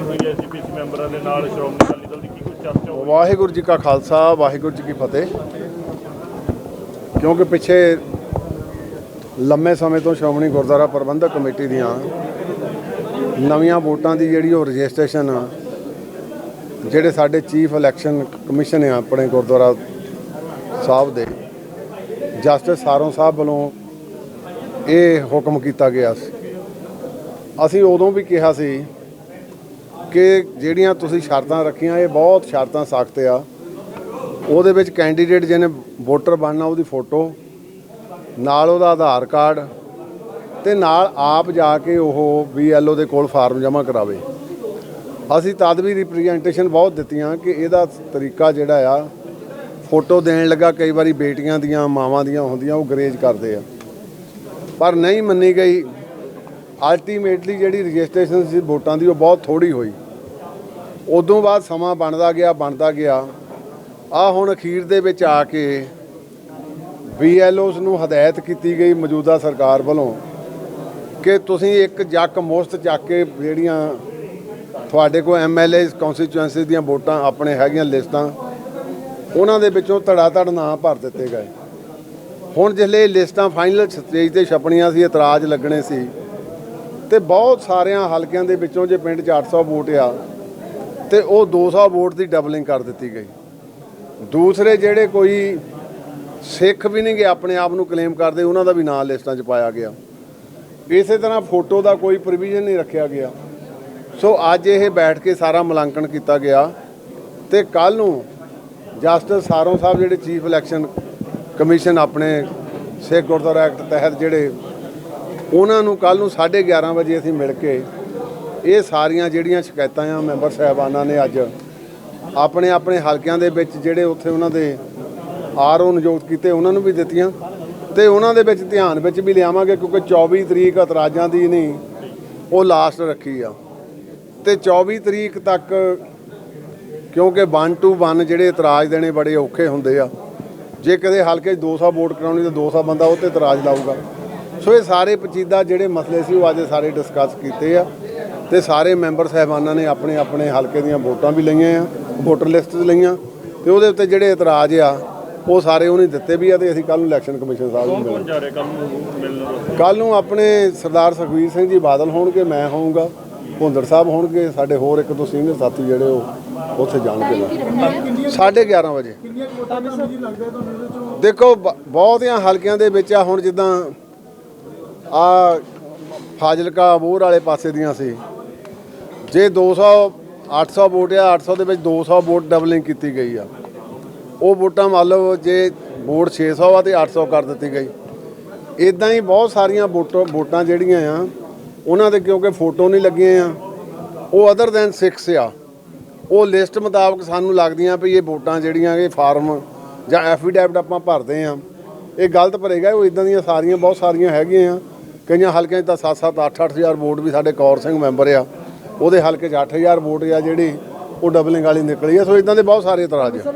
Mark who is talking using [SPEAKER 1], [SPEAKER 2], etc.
[SPEAKER 1] Meeting ਹੋਈ ਹੈ SGPC ਮੈਂਬਰਾਂ ਦੇ ਨਾਲ ਸ਼੍ਰੋਮਣੀ ਅਕਾਲੀ ਦਲ ਦੀ ਕੀ ਕੁਝ ਚਰਚਾ ਹੋਈ
[SPEAKER 2] ਵਾਹਿਗੁਰੂ ਜੀ ਕਾ ਖਾਲਸਾ, ਵਾਹਿਗੁਰੂ ਜੀ ਕੀ ਫਤਿਹ। ਕਿਉਂਕਿ ਪਿੱਛੇ ਲੰਮੇ ਸਮੇਂ ਤੋਂ ਸ਼੍ਰੋਮਣੀ ਗੁਰਦੁਆਰਾ ਪ੍ਰਬੰਧਕ ਕਮੇਟੀ ਦੀਆਂ ਨਵੀਆਂ ਵੋਟਾਂ ਦੀ ਜਿਹੜੀ ਉਹ ਰਜਿਸਟ੍ਰੇਸ਼ਨ ਜਿਹੜੇ ਸਾਡੇ ਚੀਫ ਇਲੈਕਸ਼ਨ ਕਮਿਸ਼ਨ ਆ ਆਪਣੇ ਗੁਰਦੁਆਰਾ ਸਾਹਿਬ ਦੇ, ਜਸਟਿਸ ਸਾਰੋਂ ਸਾਹਿਬ ਵੱਲੋਂ ਇਹ ਹੁਕਮ ਕੀਤਾ ਗਿਆ ਸੀ। ਅਸੀਂ ਉਦੋਂ ਵੀ ਕਿਹਾ ਸੀ ਕਿ ਜਿਹੜੀਆਂ ਤੁਸੀਂ ਸ਼ਰਤਾਂ ਰੱਖੀਆਂ, ਇਹ ਬਹੁਤ ਸ਼ਰਤਾਂ ਸਖਤ ਆ। ਉਹਦੇ ਵਿੱਚ ਕੈਂਡੀਡੇਟ ਜਿਹਨੇ ਵੋਟਰ ਬਣਨਾ, ਉਹਦੀ ਫੋਟੋ ਨਾਲ ਉਹਦਾ ਆਧਾਰ ਕਾਰਡ ਤੇ ਨਾਲ ਆਪ ਜਾ ਕੇ ਉਹ ਬੀਐਲਓ ਦੇ ਕੋਲ ਫਾਰਮ ਜਮ੍ਹਾਂ ਕਰਾਵੇ। ਅਸੀਂ ਤਦ ਵੀ ਰਿਪਰੈਜ਼ੈਂਟੇਸ਼ਨ ਬਹੁਤ ਦਿੱਤੀਆਂ ਕਿ ਇਹਦਾ ਤਰੀਕਾ ਜਿਹੜਾ ਆ ਫੋਟੋ ਦੇਣ ਲੱਗਾ, ਕਈ ਵਾਰੀ ਬੇਟੀਆਂ ਦੀਆਂ, ਮਾਵਾਂ ਦੀਆਂ ਹੁੰਦੀਆਂ, ਉਹ ਗਰੇਜ ਕਰਦੇ ਆ। ਪਰ ਨਹੀਂ ਮੰਨੀ ਗਈ। ਅਲਟੀਮੇਟਲੀ ਜਿਹੜੀ ਰਜਿਸਟ੍ਰੇਸ਼ਨ ਸੀ ਵੋਟਾਂ ਦੀ ਉਹ ਬਹੁਤ ਥੋੜੀ ਹੋਈ। ਉਦੋਂ ਬਾਅਦ ਸਮਾਂ ਬਣਦਾ ਗਿਆ ਬਣਦਾ ਗਿਆ। ਆ ਹੁਣ ਅਖੀਰ ਦੇ ਵਿੱਚ ਆ ਕੇ ਬੀਐਲਓਸ ਨੂੰ ਹਦਾਇਤ ਕੀਤੀ ਗਈ ਮੌਜੂਦਾ ਸਰਕਾਰ ਵੱਲੋਂ ਕਿ ਤੁਸੀਂ ਇੱਕ ਜੱਕ ਮੁਫ਼ਤ ਚੱਕ ਕੇ ਜਿਹੜੀਆਂ ਤੁਹਾਡੇ ਕੋਲ ਐਮਐਲਏ ਕਨਸਟੀਚੁਐਂਸੀ ਦੀਆਂ ਵੋਟਾਂ ਆਪਣੇ ਹੈਗੀਆਂ ਲਿਸਟਾਂ, ਉਹਨਾਂ ਦੇ ਵਿੱਚੋਂ ਧੜਾ ਧੜ ਨਾਂ ਭਰ ਦਿੱਤੇ ਗਏ। ਹੁਣ ਜਿਹੜੇ ਲਿਸਟਾਂ ਫਾਈਨਲ ਸਟੇਜ ਤੇ ਛਪਣੀਆਂ ਸੀ, ਇਤਰਾਜ਼ ਲੱਗਣੇ ਸੀ ਤੇ ਬਹੁਤ ਸਾਰਿਆਂ ਹਲਕਿਆਂ ਦੇ ਵਿੱਚੋਂ ਜੇ ਪਿੰਡ 'ਚ 800 ਵੋਟ ਆ, ਤੇ ਉਹ 200 ਵੋਟ ਦੀ ਡਬਲਿੰਗ ਕਰ ਦਿੱਤੀ ਗਈ। ਦੂਸਰੇ ਜਿਹੜੇ ਕੋਈ ਸਿੱਖ ਵੀ ਨਹੀਂਗੇ ਆਪਣੇ ਆਪ ਨੂੰ ਕਲੇਮ ਕਰਦੇ, ਉਹਨਾਂ ਦਾ ਵੀ ਨਾਂ ਲਿਸਟਾਂ 'ਚ ਪਾਇਆ ਗਿਆ। ਇਸੇ ਤਰ੍ਹਾਂ ਫੋਟੋ ਦਾ ਕੋਈ ਪ੍ਰੋਵੀਜ਼ਨ ਨਹੀਂ ਰੱਖਿਆ ਗਿਆ। ਸੋ ਅੱਜ ਇਹ ਬੈਠ ਕੇ ਸਾਰਾ ਮੁਲਾਂਕਣ ਕੀਤਾ ਗਿਆ ਤੇ ਕੱਲ ਨੂੰ ਜਸਟਿਸ ਸਾਰੋਂ ਸਾਹਿਬ, ਜਿਹੜੇ ਚੀਫ ਇਲੈਕਸ਼ਨ ਕਮਿਸ਼ਨ ਆਪਣੇ ਸਿੱਖ ਗੁਰਦੁਆਰਾ ਐਕਟ ਤਹਿਤ ਜਿਹੜੇ ਉਹਨਾਂ ਨੂੰ ਕੱਲ ਨੂੰ 11:30 ਵਜੇ ਅਸੀਂ ਮਿਲ ਕੇ ਇਹ ਸਾਰੀਆਂ ਜਿਹੜੀਆਂ ਸ਼ਿਕਾਇਤਾਂ ਆ ਮੈਂਬਰ ਸਾਹਿਬਾਨਾਂ ਨੇ ਅੱਜ ਆਪਣੇ ਆਪਣੇ ਹਲਕਿਆਂ ਦੇ ਵਿੱਚ ਜਿਹੜੇ ਉੱਥੇ ਉਹਨਾਂ ਦੇ ਆਰਓ ਨਿਯੁਕਤ ਕੀਤੇ, ਉਹਨਾਂ ਨੂੰ ਵੀ ਦਿੱਤੀਆਂ ਤੇ ਉਹਨਾਂ ਦੇ ਵਿੱਚ ਧਿਆਨ ਵਿੱਚ ਵੀ ਲਿਆਵਾਂਗੇ ਕਿਉਂਕਿ 24 ਤਰੀਕ ਇਤਰਾਜ਼ਾਂ ਦੀ ਨਹੀਂ, ਉਹ ਲਾਸਟ ਰੱਖੀ ਆ। ਤੇ 24 ਤਰੀਕ ਤੱਕ ਕਿਉਂਕਿ 1 ਟੂ 1 ਜਿਹੜੇ ਇਤਰਾਜ਼ ਦੇਣੇ ਬੜੇ ਔਖੇ ਹੁੰਦੇ ਆ। ਜੇ ਕਦੇ ਹਲਕੇ 'ਚ 200 ਵੋਟ ਕਰਾਉਣੀ ਤਾਂ 200 ਬੰਦਾ ਉਹ ਤੇ ਇਤਰਾਜ਼ ਲਾਊਗਾ। ਸੋ ਇਹ ਸਾਰੇ ਪਚੀਦਾ ਜਿਹੜੇ ਮਸਲੇ ਸੀ ਉਹ ਅੱਜ ਸਾਰੇ ਡਿਸਕਸ ਕੀਤੇ ਆ ਤੇ ਸਾਰੇ ਮੈਂਬਰ ਸਾਹਿਬਾਨਾਂ ਨੇ ਆਪਣੇ ਆਪਣੇ ਹਲਕੇ ਦੀਆਂ ਵੋਟਾਂ ਵੀ ਲਈਆਂ ਆ ਵੋਟਰ ਲਿਸਟ 'ਚ ਲਈਆਂ ਤੇ ਉਹਦੇ ਉੱਤੇ ਜਿਹੜੇ ਇਤਰਾਜ਼ ਆ ਉਹ ਸਾਰੇ ਉਹਨੇ ਦਿੱਤੇ ਵੀ ਆ ਤੇ ਅਸੀਂ ਕੱਲ ਨੂੰ ਇਲੈਕਸ਼ਨ ਕਮਿਸ਼ਨ ਸਾਹਿਬ ਨੂੰ
[SPEAKER 1] ਕੌਣ
[SPEAKER 2] ਮਿਲਾਂਗੇ
[SPEAKER 1] ਕੌਣ ਜਾ ਰਿਹਾ? ਕੱਲ ਨੂੰ ਮਿਲਣ ਵਾਸਤੇ
[SPEAKER 2] ਕੱਲ ਨੂੰ ਆਪਣੇ ਸਰਦਾਰ ਸੁਖਵੀਰ ਸਿੰਘ ਜੀ ਬਾਦਲ ਹੋਣਗੇ ਮੈਂ ਹੋਊਂਗਾ ਭੁੰਦੜ ਸਾਹਿਬ ਹੋਣਗੇ ਸਾਡੇ ਹੋਰ ਇੱਕ ਦੋ ਸੀਨੀਅਰ ਸਾਥੀ ਜਿਹੜੇ ਉਹ ਉੱਥੇ ਜਾਣਗੇ। ਨਾਲ 11:30 ਵਜੇ। ਦੇਖੋ ਬ- ਬਹੁਤਿਆਂ ਹਲਕਿਆਂ ਦੇ ਵਿੱਚ ਆ ਹੁਣ ਜਿੱਦਾਂ ਆ ਫਾਜ਼ਿਲਕਾ ਅਬੋਰ ਵਾਲੇ ਪਾਸੇ ਦੀਆਂ ਸੀ। ਜੇ 200 800 ਵੋਟ ਆ 800 ਦੇ ਵਿੱਚ 200 ਵੋਟ ਡਬਲਿੰਗ ਕੀਤੀ ਗਈ ਆ। ਉਹ ਵੋਟਾਂ ਮੰਨ ਲਓ ਜੇ ਵੋਟ 600 ਆ ਤੇ 800 ਕਰ ਦਿੱਤੀ ਗਈ। ਇਦਾਂ ਹੀ ਬਹੁਤ ਸਾਰੀਆਂ ਵੋਟਾਂ ਵੋਟਾਂ ਜਿਹੜੀਆਂ ਆ, ਉਹਨਾਂ ਦੇ ਕਿਉਂਕਿ ਫੋਟੋ ਨਹੀਂ ਲੱਗੀਆਂ ਆ, ਉਹ ਅਦਰ ਦੈਨ 6 ਆ। ਉਹ ਲਿਸਟ ਮੁਤਾਬਕ ਸਾਨੂੰ ਲੱਗਦੀਆਂ ਵੀ ਇਹ ਵੋਟਾਂ ਜਿਹੜੀਆਂ ਇਹ ਫਾਰਮ ਜਾਂ ਐਫੀਡੈਵਿਟ ਆਪਾਂ ਭਰਦੇ ਆ। ਇਹ ਗਲਤ ਭਰੇਗਾ, ਉਹ ਇਦਾਂ ਦੀਆਂ ਸਾਰੀਆਂ, ਬਹੁਤ ਸਾਰੀਆਂ ਹੈਗੀਆਂ ਆ। ਕਈਆਂ ਹਲਕਿਆਂ 'ਚ ਤਾਂ 7-7 8-8 ਹਜ਼ਾਰ ਵੋਟ ਵੀ ਸਾਡੇ ਕੌਰ ਸਿੰਘ ਮੈਂਬਰ ਆ। ਉਹਦੇ ਹਲਕੇ 'ਚ 8000 ਵੋਟ ਆ ਜਿਹੜੀ, ਉਹ ਡਬਲਿੰਗ ਵਾਲੀ ਨਿਕਲੀ ਆ। ਸੋ ਇਦਾਂ ਦੇ ਬਹੁਤ ਸਾਰੇ ਇਤਰਾਜ਼ ਆ।